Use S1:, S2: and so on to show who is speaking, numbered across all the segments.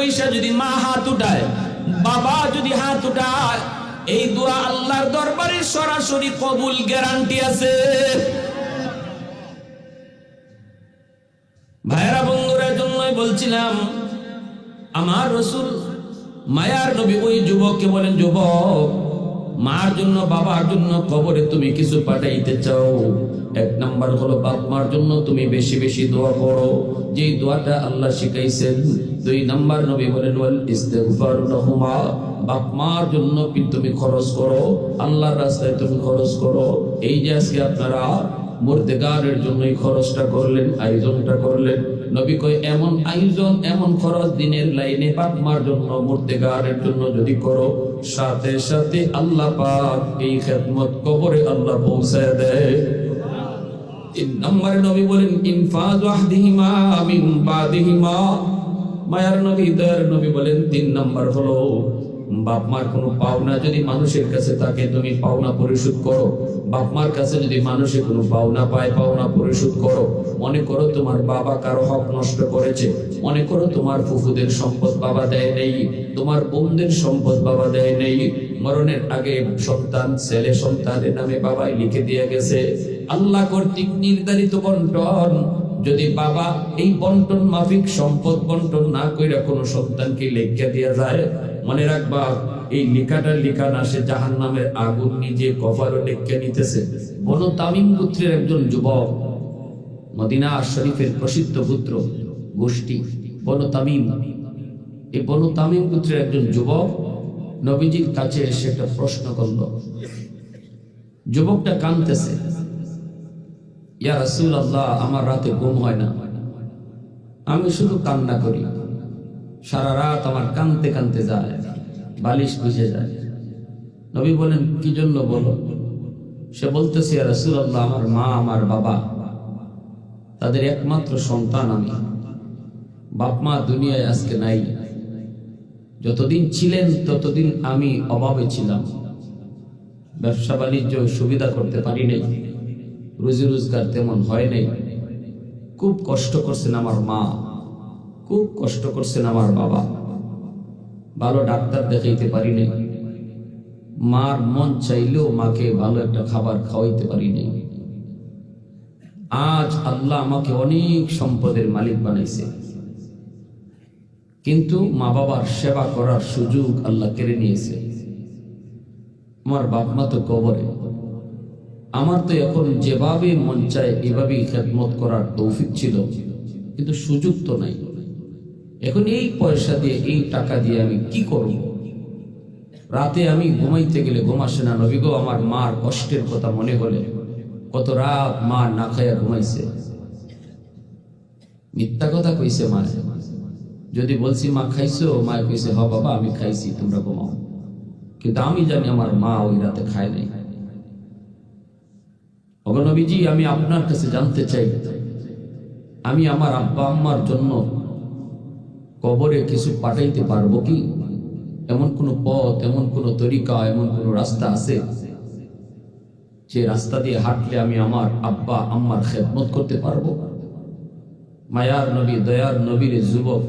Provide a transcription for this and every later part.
S1: বৈশা যদি মা হাত উঠায়, বাবা যদি হাত উঠায়, এই দোয়া আল্লাহর দরবারে সরাসরি কবুল গ্যারান্টি আছে। ভাইরা বন্ধুরা জন্যই বলছিলাম, আমার রসুল মায়ার নবী, ওই যুবককে বলেন, যুবক, মার জন্য, বাবার জন্য কবরে তুমি কিছু পাঠাইতে চাও। এক নাম্বার হলো বাপ মার জন্য তুমি বেশি বেশি দোয়া করো। যে দোয়াটা আল্লাহ শিখাইছেন, দুই নাম্বার নবী বলেন, ওয়াল ইস্তেগফার লাহুমা। বাপ মার জন্য তুমি খরচ করো, আল্লাহর রাস্তায় তুমি খরচ করো। এই যে আজকে আপনারা মুর্দেগারের জন্য এই খরচটা করলেন, আয়োজনটা করলেন, নবী কয়, এমন আয়োজন, এমন খরচ দিনের লাইনে বাপ মার জন্য মুর্দেগারের জন্য যদি করো, সাথে সাথে আল্লাহ পাক এই খেদমত কবরে আল্লাহ পৌঁছায় দেয়। তিন নম্বরে নবী বলেন, ইনফাজ ওয়াহদিহিমা মিন বাদিহিমা। মায়ার নবী, দয়ার নবী বলেন, তিন নাম্বার হলো, বাপ মার কোনো পাওনা যদি মানুষের কাছে থাকে, তুমি পাওনা পরিশোধ করো। বাপ মার কাছে যদি মানুষে কোনো পাওনা পায়, পাওনা পরিশোধ করো। মনে করো তোমার বাবা কারও হক নষ্ট করেছে। মনে করো তোমার ফুফুদের সম্পদ বাবা দেয় নেই, তোমার বোনদের সম্পদ বাবা দেয় নেই মরণের আগে সন্তান, ছেলে সন্তানের নামে বাবাই লিখে দিয়ে গেছে, আল্লাহ কর্তৃক নির্ধারিত বন্টন। যদি বাবা এই বন্টন মাফিক সম্পদ বন্টন না কইরা কোনো সন্তানকে লেখা দেওয়া যায়, মনে রাখবা, এই লেখাটা লেখা না, সে জাহান নামের আগুন নিজে কফারও লেখা নিতেছে। বন তামিম পুত্রের একজন যুবক, মদিনা শরীফের প্রসিদ্ধ পুত্র, গোষ্ঠী, বন তামিম। এই বন তামিম পুত্রের একজন যুবক নবীজির কাছে এসে একটা প্রশ্ন করল। যুবকটা কাঁদতেছে ইয়া আল্লাহ আমার রাতে ঘুম হয় না। আমি শুধু কান্না করি। সারা রাত আমার কানতে কানতে যায়, বালিশ ভিজে যায়। নবী বলেন, কি জন্য বলো? সে বলতেছে, ইয়া রাসূল আল্লাহ আমার মা, আমার বাবা, তাদের একমাত্র সন্তান আমি। বাপ মা দুনিয়ায় আজকে নাই। যতদিন ছিলেন, ততদিন আমি অভাবে ছিলাম। ব্যবসা বাণিজ্য সুবিধা করতে পারি নাই। রুজি রোজগার তেমন হয় নাই। খুব কষ্ট করছেন আমার মা। খুব কষ্ট করছেন আমার বাবা। ভালো ডাক্তার দেখাইতে পারি নাই। মার মন চাইলেও মাকে ভালো একটা খাবার খাওয়াইতে পারি নাই। আজ আল্লাহ আমাকে অনেক সম্পদের মালিক বানাইছে। কিন্তু মা বাবার সেবা করার সুযোগ আল্লাহ কেড়ে নিয়েছে। আমার বাপ মা তো কবরে। আমার তো এখন যেভাবে মন চায়, এভাবেই খেদমত করার তৌফিক ছিল। কিন্তু সুযোগ তো নাই। এখন এই পয়সা দিয়ে, এই টাকা দিয়ে আমি কি করব? রাতে আমি ঘুমাইতে গেলে ঘুম আসে না। নবী গো, আমার মার কষ্টের কথা মনে হলে কত রাত মা না খাইয়া ঘুমাইছে। মিথ্যা কথা কইছে মা যদি বলছি, মা, খাইছো? মা কইছে হ বাবা, আমি খাইছি, তোমরা ঘুমাও। কিন্তু আমি জানি আমার মা ওই রাতে খায় নাই। অগনবীজি আমি আপনার কাছে জানতে চাই। আমি আমার আব্বা আম্মার জন্য কবরে কিছু পাঠাইতে পারব কি? এমন কোনো পথ, এমন কোনো তরিকা, এমন কোনো রাস্তা আছে যে রাস্তা দিয়ে হাঁটলে আমি আমার আব্বা আম্মার খেদমত করতে পারব? মায়ার নবী, দয়ার নবীর যুবক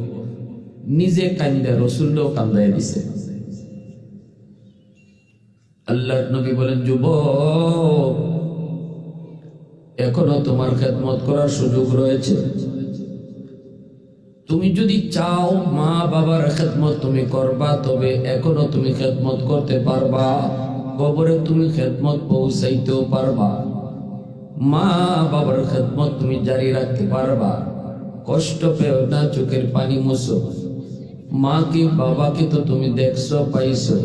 S1: নিজে কান্দে রসুল্লেও কান্দাই দিছে। আল্লাহর নবী বলেন, যুবক, এখনও তোমার খেদমত করার সুযোগ রয়েছে। তুমি যদি চাও মা বাবার খেদমত তুমি করবা, তবে এখনও তুমি খেদমত করতে পারবা। কবরে তুমি খেদমত পৌঁছাইতেও পারবা। মা বাবার খেদমত তুমি জারি রাখতে পারবা। কষ্ট পেও না, চোখের পানি মুছো মাকে, বাবাকে তো তুমি দেখছ, পাইছো।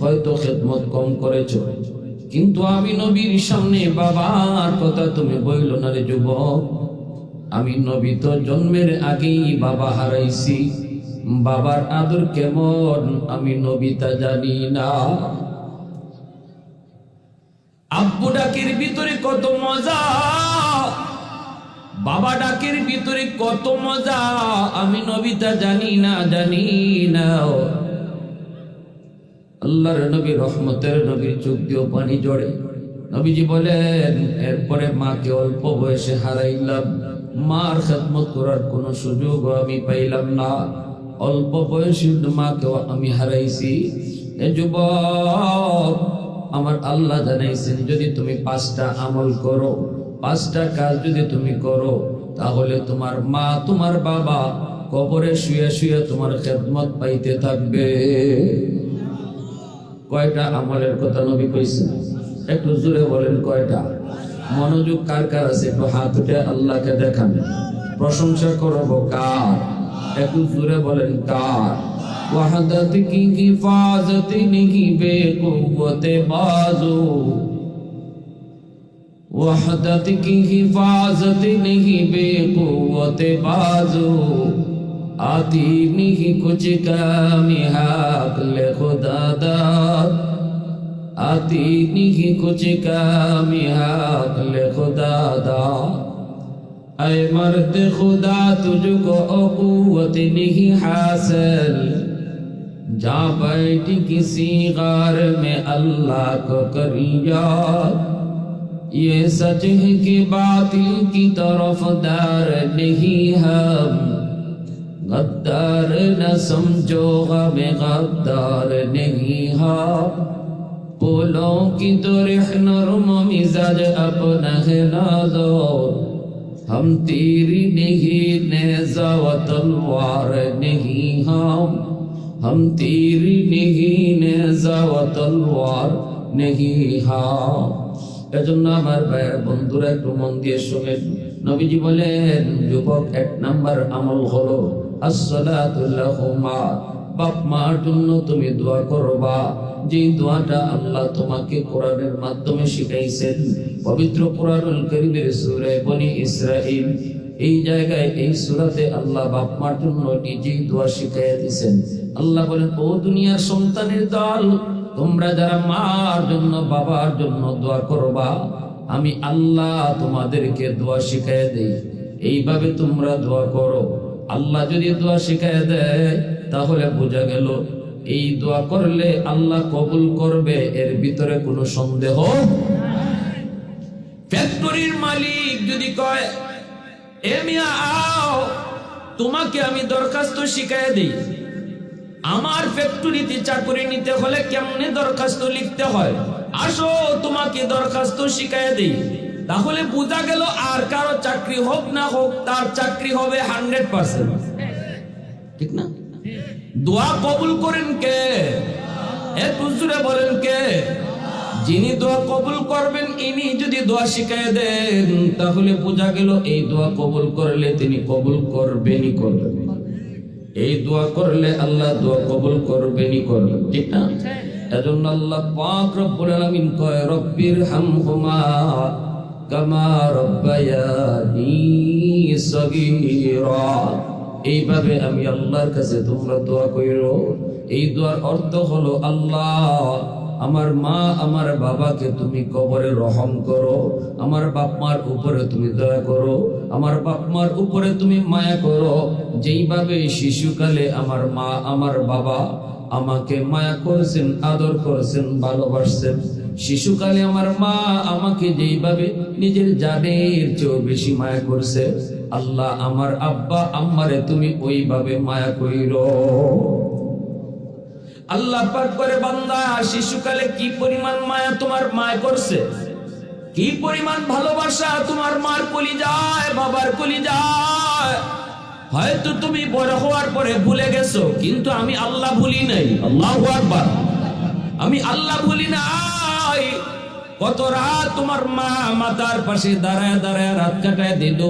S1: হয়তো খেদমত কম করেছ। কিন্তু আমি নবীর সামনে বাবার কথা তুমি বইল না রে যুবক। আমি নবী তো জন্মের আগেই বাবা হারাইছি। বাবার আদর কেমন আমি নবী তা জানি না। আব্বু ডাকের ভিতরে কত মজা। বাবা ডাকের ভিতরে কত মজা, আমি নবিতা জানি না জানি না। আল্লাহর নবী, রহমতের নবীর চোখ দিয়েও পানি জড়ে। নবীজি বলেন, এরপরে মাকে অল্প বয়সে হারাইলাম। মার খেদমত করার কোনো সুযোগ আমি পাইলাম না। অল্প বয়সী মাকেও আমি হারাইছি। এ যুবক, আমার আল্লাহ জানাইছেন, যদি তুমি পাঁচটা আমল করো পাঁচটা কাজ যদি তুমি করো, তাহলে তোমার মা, তোমার বাবা কবরে শুয়ে শুয়ে তোমার খেদমত পাইতে থাকবে। কয়টা আমলের কথা নবী কইছে? একটু জোরে বলেন কয়টা? মনোযোগ কার কার আছে? একটু হাত উঠে আল্লাহকে দেখান। প্রশংসা করব কার? একটু জোরে বলেন কার? ওয়াহদত কি হিফাজত নিহি বেকুওত বাজু। وحدت کی حفاظت نہیں، بے قوت بازو۔ آتی نہیں کچھ کمی حقل خدا داد آتی نہیں کچھ کامی حقل خدا دا۔ اے مرد خدا، تجھ کو قوت نہیں حاصل۔ جا بیٹی کسی غار میں اللہ کو کریاد یہ سچ ہے کہ باطل کی طرف دار نہیں ہم غدار نہ سمجھو غم غدار نہیں ہم پولوں کی تو رخ نرم مزاج اپنا ہے نازو ہم تیری نہیں نیزہ و تلوار نہیں ہم ہم تیری نہیں نیزہ و تلوار نہیں ہاں এজন্য আমার বন্ধুরা একটু মন দিয়ে শোনেন নবীজি বলেন, যুবক, এক নাম্বার আমল হলো আসসালাতুল্লাহুমা বাপ মার জন্য তুমি দোয়া করবা। যে দোয়াটা আল্লাহ তোমাকে কোরআনের মাধ্যমে শিখাইছেন, পবিত্র কোরআনুল কারীমের সূরা বনি ইসরাঈল। এই জায়গায়, এই সূরাতে আল্লাহ বাপ মার জন্য নিজেই দোয়া শিখাইয়া দিয়েছেন আল্লাহ বলেন, ও দুনিয়ার সন্তানের দল তোমরা যারা মার জন্য, বাবার জন্য দোয়া করবা, আমি আল্লাহ তোমাদেরকে দোয়া শিখাই দেই। এইভাবে তোমরা দোয়া করো। আল্লাহ যদি দোয়া শিখাই দেয়, তাহলে বোঝা গেল, এই দোয়া করলে আল্লাহ কবুল করবে, এর ভিতরে কোনো সন্দেহ ফ্যাক্টরির মালিক যদি কয়, এ মিয়া, আও, তোমাকে আমি দরখাস্ত শিখাই দিই। আমার ফ্যাক্টরিতে চাকরি নিতে হলে কেমনে দরখাস্ত লিখতে হয়? আসো, তোমাকে দরখাস্ত শিখাই দিই। তাহলে বোঝা গেল আর কারও চাকরি হোক না হোক, তার চাকরি হবে হান্ড্রেড পার্সেন্ট ঠিক না? দোয়া কবুল করেন কে? একটু জুড়ে বলেন কে? যিনি দোয়া কবুল করবেন, ইনি যদি দোয়া শিখাই দেন, তাহলে বোঝা গেল এই দোয়া কবুল করলে তিনি কবুল করবেনই করবেন। এই দোয়া করলে আল্লাহ দোয়া কবুল করবেনই করবে ঠিক না? এজন্য আল্লাহ পাক রব্বুল আলামিন কয় রব্বির হামহুমা কামা রব্বায়ানি সগীরা। এইভাবে আমি আল্লাহর কাছে তোমরা দোয়া কইরো। এই দোয়ার অর্থ হলো আল্লাহ আমার মা, আমার বাবাকে তুমি কবরে রহম করো। আমার বাপ মার উপরে তুমি দয়া করো। আমার বাপ মার উপরে তুমি মায়া করো। যেইভাবে শিশুকালে আমার মা, আমার বাবা আমাকে মায়া করেছেন, আদর করেছেন, ভালোবাসছেন, শিশুকালে আমার মা আমাকে যেইভাবে নিজের জানের চেয়েও বেশি মায়া করছে, আল্লাহ আমার আব্বা, আম্মারে তুমি ওইভাবে মায়া কইরো আল্লাহ পাক করে বান্দা, শিশুকালে কি পরিমাণ মায়া তোমার মায় করছে? কি পরিমাণ ভালোবাসা তোমার মার কলি যায় বাবার কলি যায় হয়তো তুমি বড় হওয়ার পরে ভুলে গেছো, কিন্তু আমি আল্লাহ ভুলি নাই। আল্লাহ আকবার। আমি আল্লাহ ভুলি নাই। কত রাত তোমার মা মাতার পাশে দাঁড়ায় দাঁড়ায় রাত কাটায় দিল।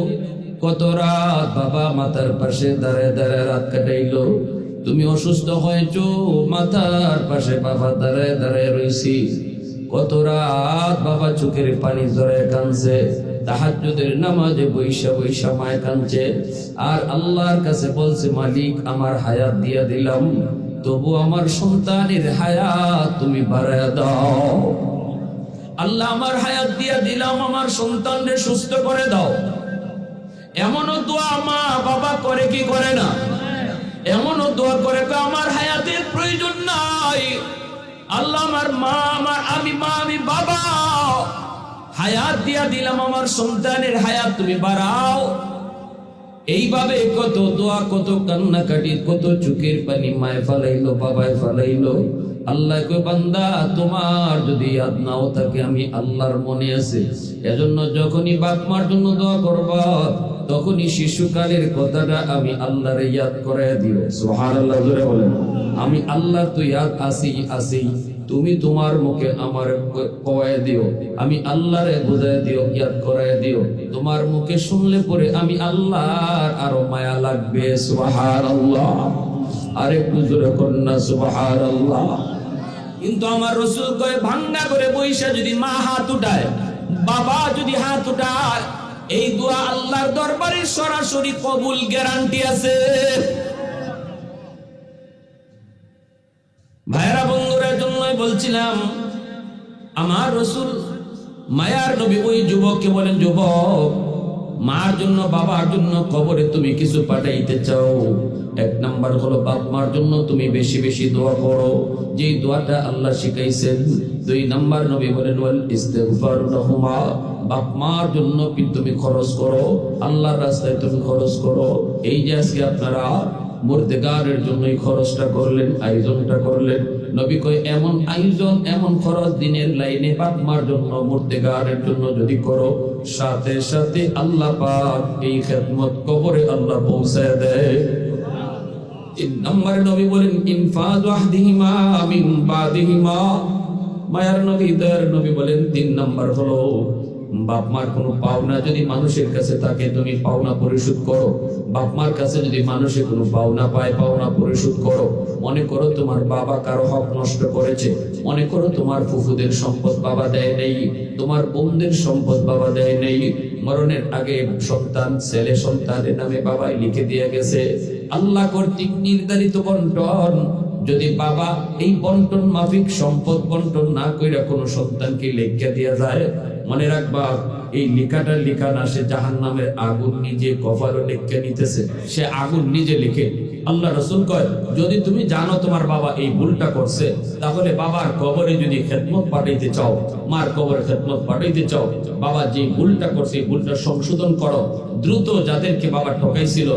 S1: কত রাত বাবা মাতার পাশে দাঁড়ায় দাঁড়ায় রাত কাটাইলো। তুমি অসুস্থ হয়েছো, মাথার পাশে বাবা দাঁড়ায় দাঁড়ায় রয়েছি কত রাত বাবা চোখের পানি জড়ায় কানছে তাহাজ্জুদের নামাজে বৈশা বৈশা মায় কানছে আর আল্লাহর কাছে বলছে, মালিক, আমার হায়াত দিয়া দিলাম, তবু আমার সন্তানের হায়াত তুমি বাড়ায় দাও। আল্লাহ, আমার হায়াত দিয়া দিলাম, আমার সন্তানরে সুস্থ করে দাও। এমনও দোয়া মা বাবা করে কি করে না? এমনও দোয়া করে কয়, আমার হায়াতের প্রয়োজন নাই। আল্লাহ আমার মা আমার আমি মা আমি বাবা। হায়াত দিয়া দিলাম আমার সন্তানের হায়াত তুমি বাড়াও। এইভাবে কত দোয়া কত কান্নাকাটি কত চোখের পানি মায় ফালাইলো বাবায় ফালাইলো। আল্লাহ কই বান্দা তোমার যদি ইয়াদ নাও থাকে আমি আল্লাহর মনে আছে। এজন্য যখনই বাপ মার জন্য দোয়া করবা তখনই শিশুকালের কথাটা আমি আল্লাহর ইয়াদ করে দিও। সুবহানাল্লাহ জোরে বলেন। আমি আল্লাহ তো ইয়াদ আসি আসি তুমি তোমার মুখে আমার কয়ে দিও। আমি আল্লাহরে বুঝায় দিও ইয়াদ করায় দিও। তোমার মুখে শুনলে পরে আমি আল্লাহর আরও মায়া লাগবে সুবহানাল্লাহ। আর একটু জোরে কন্যা সুবহানাল্লাহ। কিন্তু আমার রসুল কয়ে ভাঙ্গা করে বৈশা যদি মা হাত উঠায় বাবা যদি হাত উঠায় এই দোয়া আল্লাহর দরবারে সরাসরি কবুল গ্যারান্টি আছে। ভাইরা বন্ধুরা জন্যই বলছিলাম, আমার রসুল মায়ার নবী, ওই যুবককে বলেন, যুবক, মার জন্য, বাবার জন্য কবরে তুমি কিছু পাঠাইতে চাও। এক নাম্বার হলো বাপ মার জন্য তুমি বেশি বেশি দোয়া করো। যেই দোয়াটা আল্লাহ শিখাইছেন, দুই নাম্বার নবী বলেন, ওয়াল ইস্তেগফার লাহুমা। বাপ মার জন্য তুমি খরচ করো, আল্লাহর রাস্তায় তুমি খরচ করো। এই যে আজকে আপনারা মুর্দেগারের জন্যই খরচটা করলেন, আয়োজনটা করলেন। নবী কয়, এমন আয়োজন, এমন খরচ দিনের লাইনে বাপ মার জন্য মুর্দেগারের জন্য যদি করো, সাথে সাথে আল্লাহ পাক এই খেদমত কবরে আল্লাহ পৌঁছায় দেয়। তিন নম্বরে নবী বলেন, ইনফাজ ওয়াহদিহিমা মিন বাদিহিমা। মায়ার নবী, দয়ার নবী বলেন, তিন নাম্বার হলো বাপ মার কোনো পাওনা যদি মানুষের কাছে থাকে, তুমি পাওনা পরিশোধ করো। বাপ মার কাছে যদি মানুষের কোনো পাওনা পায়, পাওনা পরিশোধ করো। মনে করো তোমার বাবা কারও হক নষ্ট করেছে। মনে করো তোমার ফুফুদের সম্পদ বাবা দেয় নেই। তোমার বোনদের সম্পদ বাবা দেয় নেই। মরণের আগে সন্তান, ছেলে সন্তানের নামে বাবাই লিখে দিয়ে গেছে। আল্লাহ কর্তৃক নির্ধারিত বন্টন। যদি বাবা এই বন্টন মাফিক সম্পদ বন্টন না কইরা কোনো সন্তানকে লেখা দিয়া যায় মনে রাখবা, এই লেখাটা লেখা না, সে জাহান নামের আগুন নিজে কপালও লেখা নিতেছে। সে আগুন নিজে লিখে। আল্লাহ রসুল কয়, যদি তুমি জানো তোমার বাবা এই ভুলটা করছে, তাহলে বাবার কবরে যদি খেদমত পাঠাইতে চাও, মার কবরে খেদমত পাঠাইতে চাও, বাবা যে ভুলটা করছে, এই ভুলটা সংশোধন করো। দ্রুত যাদেরকে বাবা ঠকাইছিল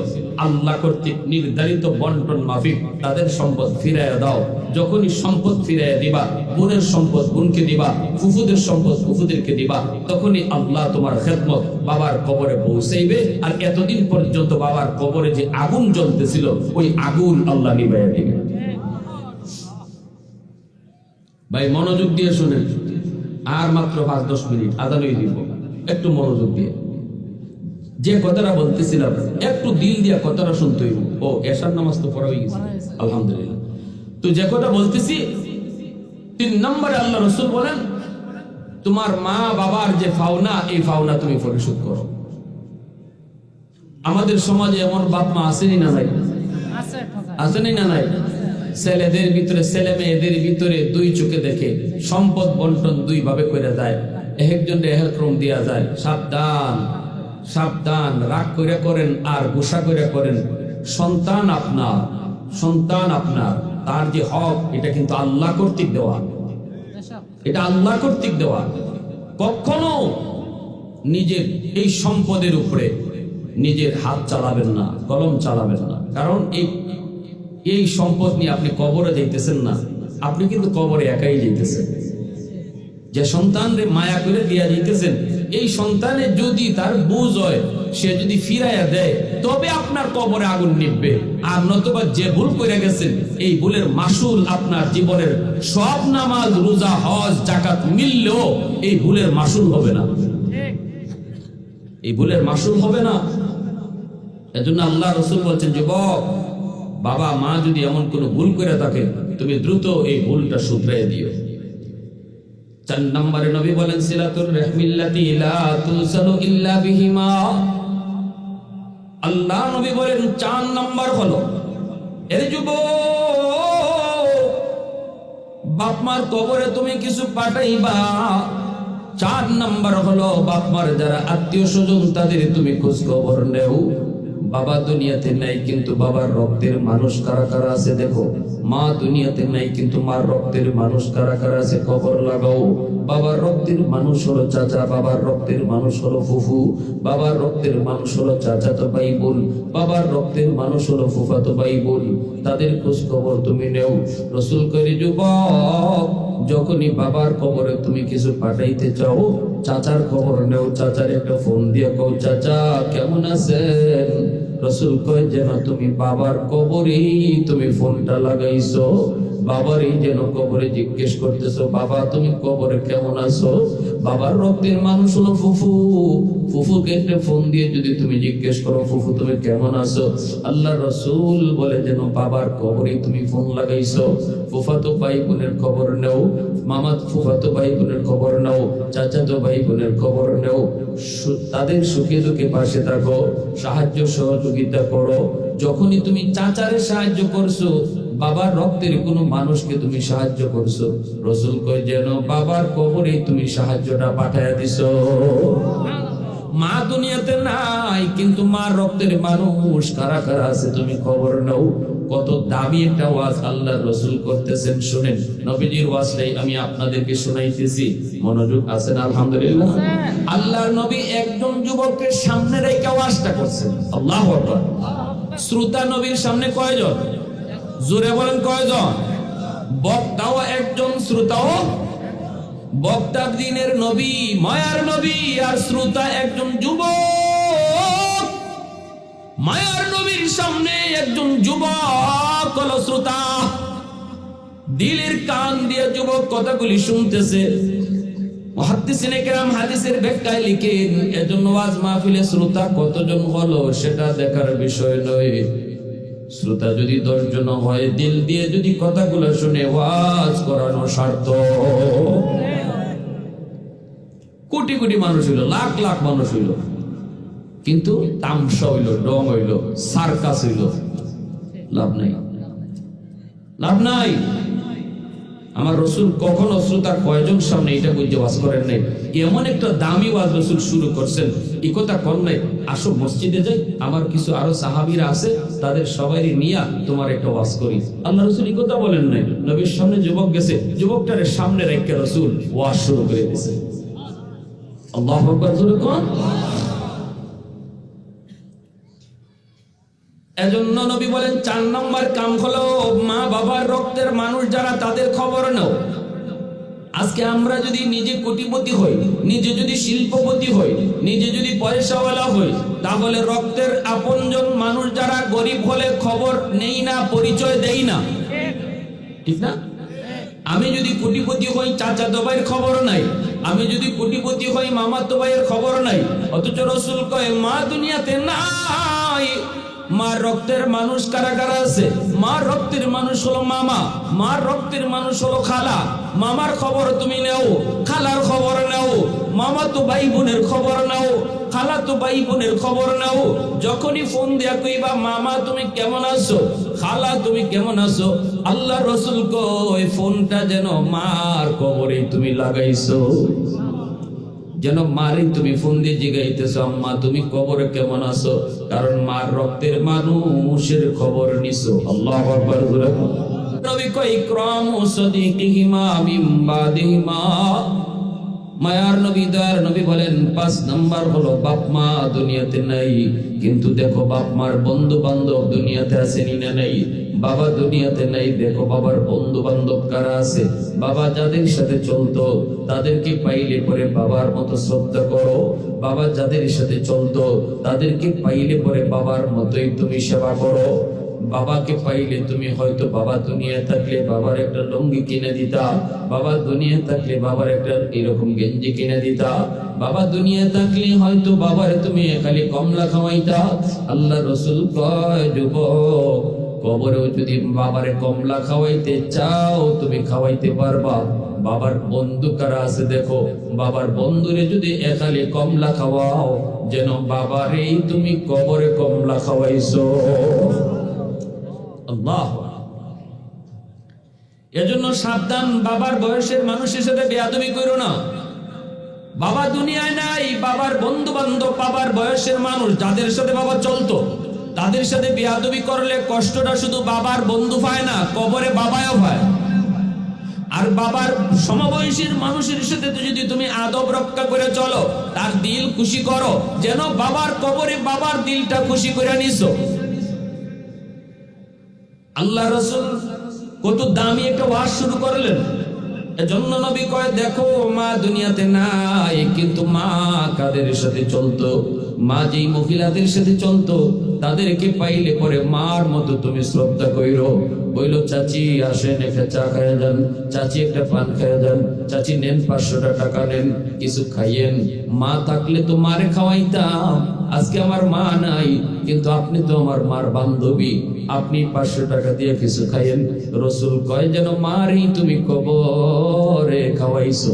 S1: আল্লাহ কর্তৃক নির্ধারিত বন্টন মাফিক, তাদের সম্পদ ফিরাইয়া দাও। যখনই সম্পদ ফিরাইয়া দিবা, বোনের সম্পদ, বোনকে দিবা, ফুফুদের সম্পদ, ফুফুদেরকে দিবা, তখনই আল্লাহ তোমার খেদমত বাবার কবরে পৌঁছাইবে। আর এতদিন পর্যন্ত বাবার কবরে যে আগুন জ্বলতেছিল, ওই আগুন আল্লাহ নিবাইয়া দিবে। ভাই, মনোযোগ দিয়ে শুনেন। আর মাত্র পাঁচ দশ মিনিট, আদালই দিব। একটু মনোযোগ দিয়ে। যে কথাটা বলতেছিলাম, একটু দিল দিয়া কথাটা শুনতে হইব। ও, এশার নামাজ তো পড়া হয়ে গেছে। আলহামদুলিল্লাহ। তো যে কথা বলতেছি, তিন নম্বরে আল্লাহ রসুল বলেন, তোমার মা বাবার যে ফাওনা, এই ফাওনা তুমি পরিশোধ করো। আমাদের সমাজে এমন বাপ মা আসেনি না নাই? আসেনি না নাই? ছেলেদের ভিতরে, ছেলে মেয়েদের ভিতরে দুই চোখে দেখে সম্পদ বন্টন দুই ভাবে করে দেয় একজন ক্রম দেওয়া যায়। সাবধান। সাবধান, রাগ করে করেন আর গোসা করে করেন। সন্তান আপনার সন্তান আপনার। তার যে হক, এটা কিন্তু আল্লাহ কর্তৃক দেওয়া। এটা আল্লাহ কর্তৃক দেওয়া। কখনো নিজের এই সম্পদের উপরে নিজের হাত চালাবেন না, কলম চালাবেন না। কারণ এই এই সম্পদ নিয়ে আপনি কবরে যাইতেছেন না। আপনি কিন্তু কবরে একাই যাইতেছেন। যে সন্তানরে মায়া করে দিয়া যাইতেছেন এই সন্তানের যদি তার বুঝ হয়, সে যদি ফিরাইয়া দেয়, তবে আপনার কবরে আগুন নিববে আর নতুবা যে ভুল করে গেছেন, এই ভুলের মাসুল আপনার জীবনের সব নামাজ, রোজা, হজ জাকাত মিললেও এই ভুলের মাসুল হবে না। এই ভুলের মাসুল হবে না। এজন্য আল্লাহ রসুল বলছেন, যুবক, বাবা, মা যদি এমন কোনো ভুল করে থাকে, তুমি দ্রুত এই ভুলটা শুধরে দিও। চার নম্বরে নবী বলেন, সিলাতুর রহমিল্লাতি লা তুসালু ইল্লা বিহিমা। আল্লাহ নবী বলেন, চার নম্বর হলো, এর যুবক বাপ মার কবরে তুমি কিছু পাঠাইবা। চার নাম্বার হলো বাপ মার যারা আত্মীয় স্বজন, তাদের তুমি খোঁজ খবর নেও। বাবা দুনিয়াতে নাই, কিন্তু বাবার রক্তের মানুষ কারা কারা আছে দেখো। মা দুনিয়াতে নাই, কিন্তু মার রক্তের মানুষ কারা কারা আছে খবর লাগাও। বাবার রক্তের মানুষ হলো চাচা, বাবার রক্তের মানুষ হলো ফুফু, বাবার রক্তের মানুষ হলো চাচা তো ভাই বোন বাবার রক্তের মানুষ হলো ফুফাতো ভাই বোন তাদের খোঁজ খবর তুমি নেও। রসুল করে যুবক যখনই বাবার খবরে তুমি কিছু পাঠাইতে চাও, চাচার খবর নেও, চাচার একটা ফোন দিয়ে কও, চাচা, কেমন আছেন? রসুল কয়, যেন তুমি বাবার কবরেই তুমি ফোনটা লাগাইছো। বাবারই যেন কবরে জিজ্ঞেস করতেছো, বাবা, তুমি কবরে কেমন আছো? বাবার রক্তের মানুষ হলো ফুফু। ফুফুকে একটা ফোন দিয়ে যদি তুমি জিজ্ঞেস করো, ফুফু, তুমি কেমন আছো? আল্লাহ রসুল বলে যেন, বাবার কবরে তুমি ফোন লাগাইছো। ফুফাতো ভাই বোনের খবর নেও, মামা ফুফাতো ভাই বোনের খবর নাও, চাচাতো ভাই বোনের খবর নেও। তাদের সুখে দুঃখে পাশে থাকো, সাহায্য সহযোগিতা করো। যখনই তুমি চাচারে সাহায্য করছ বাবার রক্তের কোনো মানুষকে তুমি সাহায্য করছ? রসুল কয় যেন বাবার কবরে তুমি সাহায্যটা পাঠাইয়া দিছো। মা দুনিয়াতে নাই কিন্তু রক্তের মানুষ। কারা কারা আছে তুমি খবর নাও। কত দামি একটা ওয়াজ আল্লাহ রসুল করতেছেন শুনেন। নবীজির ওয়াজটাই আমি আপনাদেরকে শোনাইতেছি। মনোযোগ আছেন আলহামদুলিল্লাহ। আল্লাহর নবী একজন যুবককে সামনে রেখে ওয়াজটা করছেন। আল্লাহ শ্রোতা নবীর সামনে কয়জন? জোরে বলেন কয়জন? বক্তাও একজন, শ্রোতাও? বক্তা দিনের নবী, মায়ার নবী, আর শ্রোতা একজন যুবক। মায়ার নবীর সামনে একজন যুবক হলো শ্রোতা। দিলের কান দিয়ে যুবক কথাগুলি শুনতেছে। এজন্য ওয়াজ মাহফিলে শ্রোতা কতজন হলো সেটা দেখার বিষয় নয়। শ্রোতা যদি দশজন হয়, দিল দিয়ে যদি কথাগুলো শুনে ওয়াজ করানো স্বার্থ কোটি কোটি মানুষ হইল, লাখ লাখ মানুষ হইল। কিন্তু তামসা হইল, ডং হইল, সার্কাস হইল। লাভ নাই। লাভ নাই। আমার রসুল কখনো শ্রোতার কয়জন সামনে এটা বুঝতে ওয়াজ করেন নাই? এমন একটা দামি ওয়াজ রসুল শুরু করছেন। এই কথা কর নাই? আসো মসজিদে যাই, আমার কিছু আরও সাহাবিরা আছে, তাদের সবাই নিয়ে তোমার একটা ওয়াজ করি। আল্লাহ রসুল এই কথা বলেন নাই। নবীর সামনে যুবক গেছে, যুবকটারে সামনে রেখে রসুল ওয়াজ শুরু করে দিয়েছে আল্লাহ জোরে কোন। এজন্য নবী বলেন, চার নম্বর কাম হলো মা বাবার রক্তের মানুষ যারা তাদের খবর নাও। আজকে আমরা যদি নিজে কোটিপতি হই, নিজে যদি শিল্পপতি হই, নিজে যদি পয়সাওয়ালা হই, তাহলে রক্তের আপনজন মানুষ যারা গরিব হলে খবর নেই না, পরিচয় দেই না। ঠিক না? আমি যদি কোটিপতি হই, চাচা ভাইয়ের খবর নাই। আমি যদি কোটিপতি হই মামাতো ভাইয়ের খবর নাই। অথচ রসুল কয়, মা দুনিয়াতে নাই। মার রক্তের মানুষ কারা কারা আছে? মা রক্তের মানুষ হলো মামা মার রক্তের মানুষ হলো খালা। মামার খবর তুমি নেও, খালার খবর নেও, মামা তো ভাই বোনের খবর নাও, খালা তো ভাই বোনের খবর নাও। যখনই ফোন দিয়া কইবা, মামা, তুমি কেমন আছো? খালা, তুমি কেমন আছো? আল্লাহ রসুল কই ফোনটা যেন মার কবরে তুমি লাগাইছো। যেন মারি, তুমি ফোন দিয়ে জিগাইতেছো, আম্মা, তুমি কবরে কেমন আছো? কারণ মার রক্তের মানুষের খবর নিছো। আল্লাহ নবী কই ইকরাম সাদিকিহিমা মিন বাদিহিমা। মায়ার নবী, দয়ার নবী বলেন, পাঁচ নাম্বার হলো বাপ মা দুনিয়াতে নাই, কিন্তু দেখো বাপ মার বন্ধু বান্ধব দুনিয়াতে আসেনি না নাই। বাবা দুনিয়াতে নাই, দেখো বাবার বন্ধু বান্ধব কারা আছে? বাবা যাদের সাথে চলতো, তাদেরকে পাইলে পরে বাবার মতো শ্রদ্ধা করো। বাবা যাদের সাথে চলতো, তাদেরকে পাইলে পরে বাবার মতোই তুমি সেবা করো। বাবাকে পাইলে তুমি হয়তো বাবা দুনিয়া থাকলে বাবার একটা লুঙ্গি কিনে দিতা। বাবা দুনিয়া থাকলে বাবার একটা এরকম গেঞ্জি কিনে দিতা। বাবা দুনিয়া থাকলে হয়তো বাবার তুমি খালি কমলা খাওয়াইতা। আল্লাহ রসুল কয়, যুবক কবরেও যদি বাবারে কমলা খাওয়াইতে চাও, তুমি খাওয়াইতে পারবা। বাবার বন্ধু কারা আছে দেখো? বাবার বন্ধুরে যদি একালে কমলা খাওয়াও, যেন বাবারেই তুমি কবরে কমলা খাওয়াইছো। আল্লাহ। এজন্য সাবধান, বাবার বয়সের মানুষের সাথে বেয়াদবি করো না। বাবা দুনিয়ায় নাই, বাবার বন্ধু বান্ধব বাবার বয়সের মানুষ, যাদের সাথে বাবা চলতো। তাদের সাথে বিয়াদবি করলে কষ্টটা শুধু বাবার বন্ধু পায় না, কবরে বাবায়ও পায়। আর বাবার সমবয়সীর মানুষের সাথে যদি তুমি আদব রক্ষা করে চলো, তার দিল খুশি করো, যেন বাবার কবরে বাবার দিলটা খুশি করে নিছো। আল্লাহ রসুল কত দামি একটা ওয়াজ শুরু করলেন। এজন্য নবী কয়, দেখো, মা দুনিয়াতে নাই, কিন্তু মা কাদের সাথে চলতো? মা যেই মহিলাদের সাথে চলতো, তাদেরকে পাইলে পরে মার মতো তুমি শ্রদ্ধা কইরো। বইল, চাচি, আসেন, একটা চা খাইয়া যান। চাচি একটা পান খাইয়া যান। চাচি নেন, পাঁচশোটা টাকা নেন, কিছু খাইয়েন। মা থাকলে তো মারে খাওয়াইতাম, আজকে আমার মা নাই, কিন্তু আপনি তো আমার মার বান্ধবী। আপনি পাঁচশো টাকা দিয়ে কিছু খাইয়েন। রসুল কয়, যেন মারই তুমি কবরে খাওয়াইছো।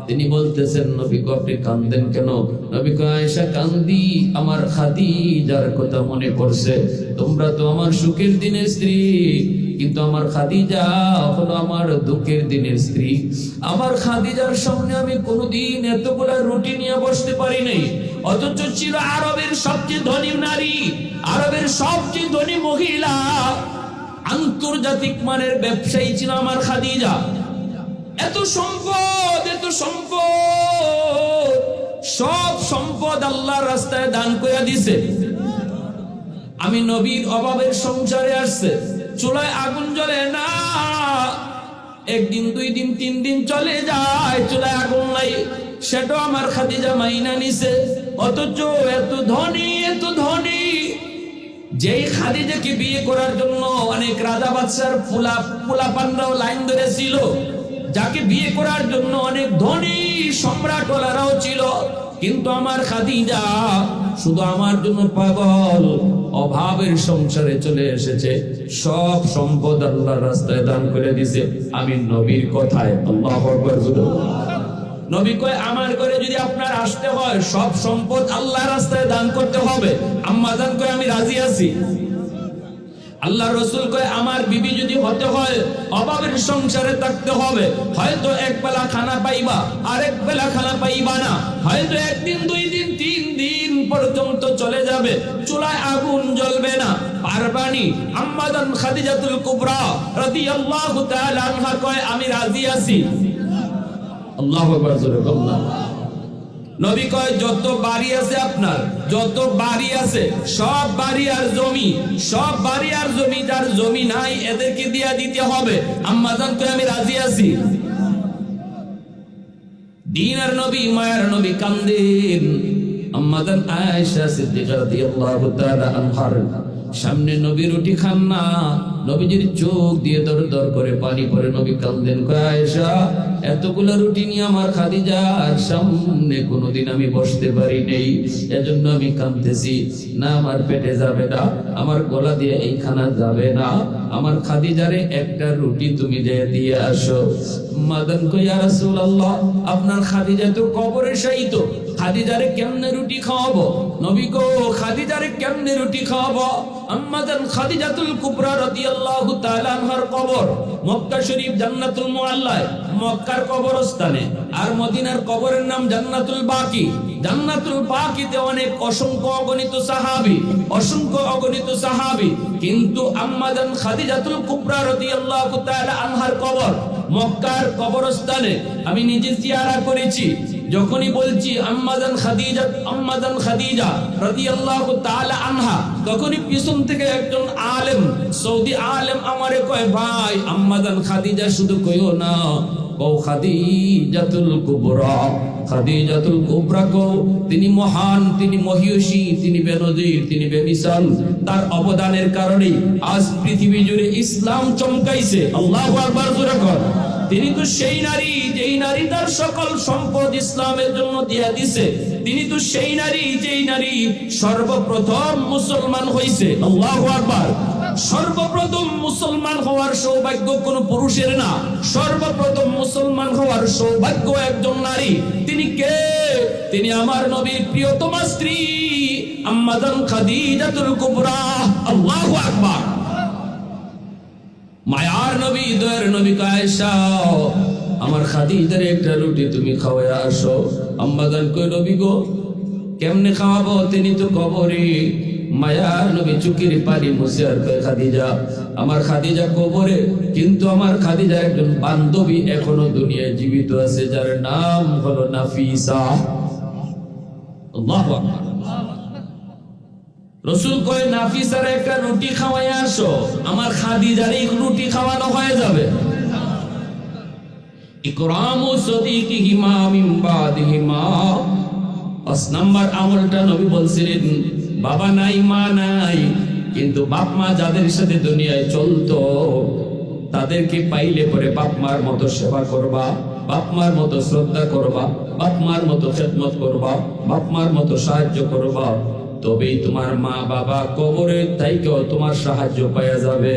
S1: তিনি বলতেছেন, নবী আপনি কান্দেন কেন? নবী আয়েশা, কান্দি। আমার খাদিজার কথা মনে পড়ছে। তোমরা তো আমার সুখের দিনের স্ত্রী, কিন্তু আমার খাদিজা হলো আমার দুঃখের দিনের স্ত্রী। আমার খাদিজার সামনে আমি কোনোদিন এতগুলা রুটি নিয়ে বসতে পারি নাই। অথচ ছিল আরবের সবচেয়ে ধনী নারী, আরবের সবচেয়ে ধনী মহিলা। আন্তর্জাতিক মানের ব্যবসায়ী ছিল আমার খাদিজা। এত সম্পদ এত সম্পদ? সব সম্পদ আল্লাহর রাস্তায় দান করে দিছে। আমি নবীর অভাবের সংসারে আসছে, চুলায় আগুন জ্বলে না। একদিন, দুই দিন, তিন দিন চলে যায়, চুলায় আগুন নাই। সেটাও আমার খাদিজা মাইনা নিছে। অথচ এত ধনী এত ধনী। যেই খাদিজাকে বিয়ে করার জন্য অনেক রাজা বাদশার ফুলা ফুলা পান্ডাও লাইন ধরেছিল। যাকে বিয়ে করার জন্য অনেক ধনী সম্রাট ওলারাও ছিল। কিন্তু আমার খাদিজা শুধু আমার জন্য পাগল, অভাবের সংসারে চলে এসেছে। সব সম্পদ আল্লাহর রাস্তায় দান করে দিছে। আমি নবীর কথায় আল্লাহ। নবী কয়, আমার ঘরে যদি আপনার আসতে হয়, সব সম্পদ আল্লাহ রাস্তায় দান করতে হবে। আম্মা দান করে আমি রাজি আছি। আল্লাহ রসুল কয়, আমার বিবি যদি হতে হয়, অভাবের সংসারে থাকতে হবে। হয়তো এক বেলা খানা পাইবা, আরেক বেলা খানা পাইবা না। হয়তো একদিন, দুই দিন, তিন দিন পর্যন্ত চলে যাবে। চুলায় আগুন জ্বলবে না। পারবানি আম্মাদান খাদিজাতুল কুবরা রাদিয়াল্লাহু তাআলা আনহা কয়, আমি রাজি আছি। আল্লাহ আকবার না। নবী কয়, যত বাড়ি আছে আপনার, যত বাড়ি আছে, সব বাড়ি আর জমি, সব বাড়ি আর জমি, যার জমি নাই, এদেরকে দিয়া দিতে হবে। আম্মাজান কয়, আমি রাজি আছি। দিনার নবী, মায়ার নবী কান্দেন। আম্মাজান আয়েশা সিদ্দিকা রাদিয়াল্লাহু তাআলা আনহার সামনে নবী রুটি খান না। নবীজির চোখ দিয়ে দর দর করে পানি পড়ে নবী কান্দেন কয় আয়েশা এতগুলা রুটি নিয়ে আমার খাদিজার সামনে কোনোদিন আমি বসতে পারি নেই। এজন্য আমি কাঁদতেছি। না, আমার পেটে যাবে না, আমার গলা দিয়ে এই খানা যাবে না। আমার খাদিজারে একটা রুটি তুমি যে দিয়ে আসো। মাদান কইয়া রাসূলুল্লাহ, আপনার খাদিজা তো কবরে শায়িত খাদিজারে কেমনে রুটি খাওয়াবো? নবী গো, খাদিজারে কেমনে রুটি খাওয়াবো? খাদিজাতুল মক্কা শরীফ জান্নাতুল মক্কার কবরস্থানে। আর মদিনার নাম জান্নাতুল বাকি। জান্নাতুল বাকিতে অনেক অসংখ্য অগণিত সাহাবী, অসংখ্য অগণিত সাহাবী। কিন্তু কুবরা মক্কার আমি নিজে জিয়ারা করেছি। যখনই বলছি আম্মাদান খাদিজা আম্মাদান খাদিজা রাদিয়াল্লাহু তাআলা আনহা, তখনই পিছন থেকে একজন আলেম, সৌদি আলেম আমারে কয়, ভাই, আম্মাদান খাদিজা শুধু কইও না কও খাদিজাতুল কুবরা খাদিজাতুল কুবরা কও, তিনি মহান, তিনি মহিয়সী, তিনি বেনজির, তিনি বেমিসাল, তার অবদানের কারণে আজ পৃথিবী জুড়ে ইসলাম চমকাইছে। আল্লাহু আকবার, জোরে কর। তিনি তো সেই নারী, যেই নারী তার সকল সম্পদ ইসলামের জন্য দিয়া দিছে, তিনি তো সেই নারী, যেই নারী সর্বপ্রথম মুসলমান হইছে। আল্লাহু আকবার। সর্বপ্রথম মুসলমান হওয়ার সৌভাগ্য কোন পুরুষের না। সর্বপ্রথম মুসলমান হওয়ার সৌভাগ্য একজন নারী। তিনি কে? তিনি আমার নবীর প্রিয়তমা স্ত্রী আম্মাদান খাদিজাতুল কুবরা। আল্লাহু আকবার। মায়ার নবী, দয়ের নবী কায়সা আমার খাদি খাদিজার একটা রুটি তুমি খাওয়াই আসো। আম্মাদান কই নবী গো, কেমনে খাওয়াবো? তিনি তো কবরে। মায়ার নবী চুকির পানি মুছে আর কয়, খাদিজা, আমার খাদিজা কবরে, কিন্তু আমার খাদিজা একজন বান্ধবী এখনও দুনিয়ায় জীবিত আছে, যার নাম হলো নাফিসা। আল্লাহু আকবার। রসুল কয় নাফিসার একটা রুটি খাওয়াই আসো। আমার খাদিজার এই রুটি খাওয়ানো হয়ে যাবে। ইকরামু পাঁচ নাম্বার আমলটা নবী বলছিলেন, বাবা নাই, মা নাই, কিন্তু বাপ মা যাদের সাথে দুনিয়ায় চলতো, তাদেরকে পাইলে পরে বাপ মার মতো সেবা করবা, বাপ মার মতো শ্রদ্ধা করবা, বাপ মার মতো খেদমত করবা, বাপ মার মতো সাহায্য করবা। তবেই তোমার মা বাবা কবরের তাইকেও তোমার সাহায্য পাওয়া যাবে।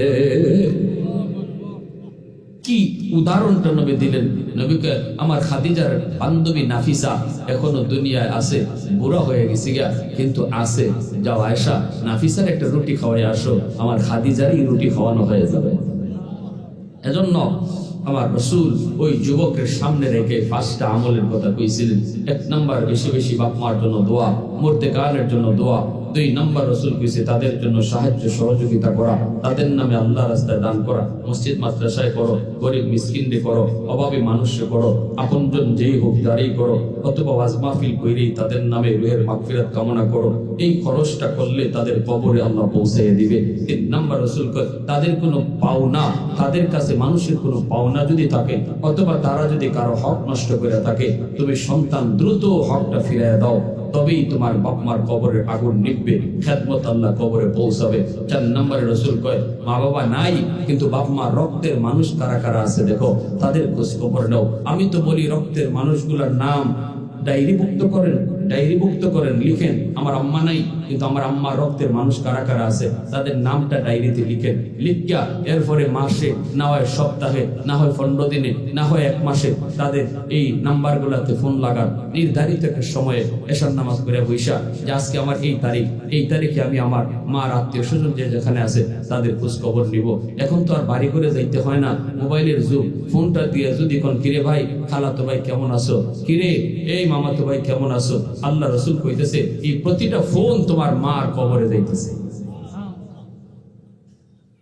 S1: কি উদাহরণটা নবী দিলেন? নবীকে আমার খাদিজার বান্ধবী নাফিসা এখনও দুনিয়ায় আছে, বুড়া হয়ে গেছে গিয়া, কিন্তু আছে। যাও আয়সা নাফিসার একটা রুটি খাওয়াই আসো, আমার খাদিজারই রুটি খাওয়ানো হয়ে যাবে। এজন্য আমার রসুল ওই যুবকের সামনে রেখে পাঁচটা আমলের কথা কইছিলেন। এক নাম্বার, বেশি বেশি বাপ মার জন্য দোয়া, মূর্তে কালের জন্য দোয়া। দুই নাম্বার রসুল কইছে, তাদের জন্য সাহায্য সহযোগিতা করা, তাদের নামে আল্লাহ রাস্তায় দান করা, মসজিদ মাদ্রাসায় করো, গরিব মিসকিনরে করো, অভাবী মানুষকে করো, আপনজন যেই হোক যারই করো, অথবা ওয়াজ মাহফিল কইরেই তাদের নামে রুহের মাগফিরাত কামনা করো। এই খরচটা করলে তাদের কবরে আল্লাহ পৌঁছে দিবে। তিন নাম্বার রসুল কয়, তাদের কোনো পাওনা, তাদের কাছে মানুষের কোনো পাওনা যদি থাকে, অথবা তারা যদি কারও হক নষ্ট করে থাকে, তুমি সন্তান দ্রুত হকটা ফিরিয়ে দাও। তবেই তোমার বাপমার কবরের আগুন নিববে খেদমত আল্লাহ কবরে পৌঁছাবে। চার নম্বরে রসুল কয়, মা বাবা নাই, কিন্তু বাপ মা রক্তের মানুষ কারা কারা আছে দেখো, তাদের খোঁজ খবর নাও। আমি তো বলি রক্তের মানুষগুলোর নাম ডায়েরিভুক্ত করেন ডায়েরিভুক্ত করেন, লিখেন, আমার আম্মা নাই, কিন্তু আমার আম্মার রক্তের মানুষ কারা কারা আছে, তাদের নামটা ডায়েরিতে লিখেন। লিখিয়া এরপরে মাসে, না হয় সপ্তাহে, না হয় পনেরো দিনে, না হয় এক মাসে তাদের এই নাম্বারগুলোতে ফোন লাগান। নির্ধারিত একটা সময়ে এসার নামাজ করে বৈশা, যে আজকে আমার এই তারিখ, এই তারিখে আমি আমার মার আত্মীয় স্বজন যে যেখানে আছে, তাদের খোঁজ খবর নিব। এখন তো আর বাড়ি করে যাইতে হয় না, মোবাইলের যুগ। ফোনটা দিয়ে যদি কোন, কিরে ভাই, খালাতো ভাই কেমন আছো? কিরে, এই মামাতো ভাই, কেমন আছো? আল্লাহ রসুল কইতেছে, এই প্রতিটা ফোন তোমার মার কবরে যাইতেছে।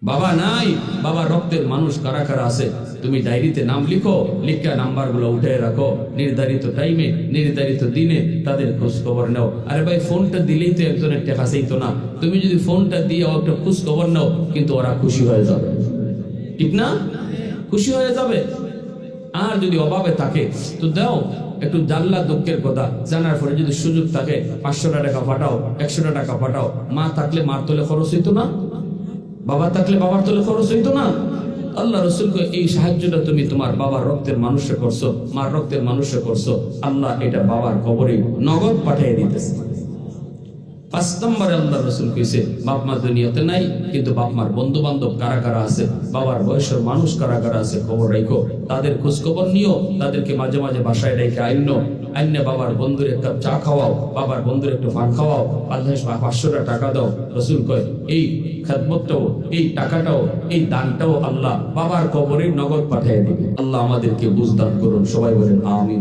S1: বাবা নাই, বাবা রক্তের মানুষ কারা কারা আছে? তুমি ডায়েরিতে নাম লিখো, লিখা নাম্বারগুলো উঠে রাখো। নির্ধারিত টাইমে, নির্ধারিত দিনে তাদের খোঁজ খবর নাও। আরে ভাই, ফোনটা দিলেই তো একজনের টেকা চাইতো না। তুমি যদি ফোনটা দিয়ে একটা খোঁজ খবর নাও, কিন্তু ওরা খুশি হয়ে যাবে। ঠিক না? খুশি হয়ে যাবে। আর যদি অভাবে থাকে, তো দাও। একটু জানলা দুঃখের কথা। জানার পরে যদি সুযোগ থাকে, পাঁচশোটা টাকা পাঠাও, একশোটা টাকা পাঠাও। মা থাকলে মার তোলে খরচ হইতো না? বাবা থাকলে বাবার তোলে খরচ হইতো না? আল্লাহ রসুলকে এই সাহায্যটা তুমি তোমার বাবার রক্তের মানুষে করছ, মার রক্তের মানুষে করছ। আল্লাহ এটা বাবার কবরে নগদ পাঠিয়ে দিতেছে। পাঁচ নম্বরে আল্লাহ রসুল কইছে, বাপ মা দুনিয়াতে নাই, কিন্তু বাপ মার বন্ধু বান্ধব কারা কারা আছে, বাবার বয়সের মানুষ কারা কারা আছে, খবর রাখো তাদের খোঁজ খবর নিও, তাদেরকে মাঝে মাঝে বাসায় রেখে আইন। আইনে বাবার বন্ধুর এক কাপ চা খাওয়াও, বাবার বন্ধুর একটু পান খাওয়াও, আল্লাহ পাঁচশোটা টাকা দাও। রসুল কয়, এই খেদমতটাও, এই টাকাটাও, এই দানটাও আল্লাহ বাবার কবরে নগদ পাঠিয়ে দিবে। আল্লাহ আমাদেরকে বুঝদান করুন, সবাই বলেন, আমিন।